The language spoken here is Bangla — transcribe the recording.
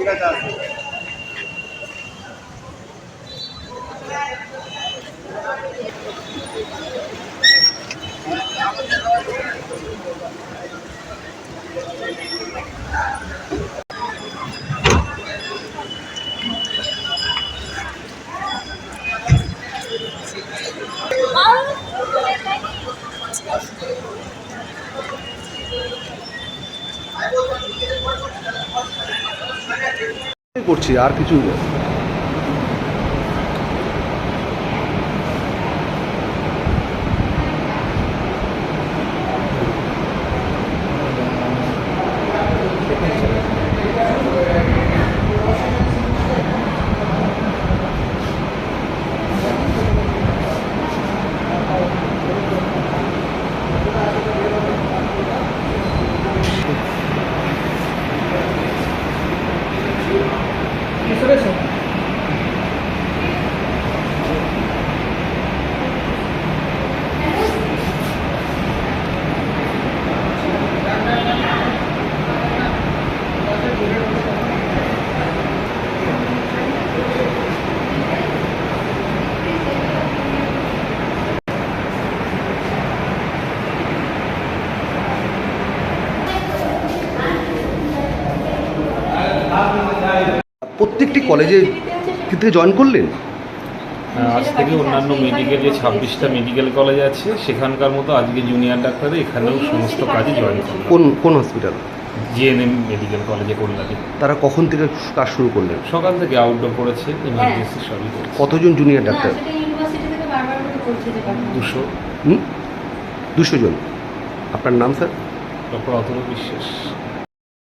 ঠিক আছে। করছি আর কিছু প্রত্যেকটি কলেজে থেকে জয়েন করলেন? আজ থেকে অন্যান্য মেডিকেল যে ছাব্বিশটা মেডিকেল কলেজ আছে। সেখানকার মতো আজকে জুনিয়র ডাক্তারে এখানেও সমস্ত কাজে জয়েন করল কোন কোন হসপিটাল জিএনএম মেডিকেল কলেজে কল্যাণী তারা কখন থেকে কাজ শুরু করলেন? সকাল থেকে আউটডোর করেছে ইমার্জেন্সি সবই করেছে। কতজন জুনিয়র ডাক্তার। দুশো। হুম? দুশো জন। আপনার নাম স্যার ডক্টর অথর বিশ্বাস।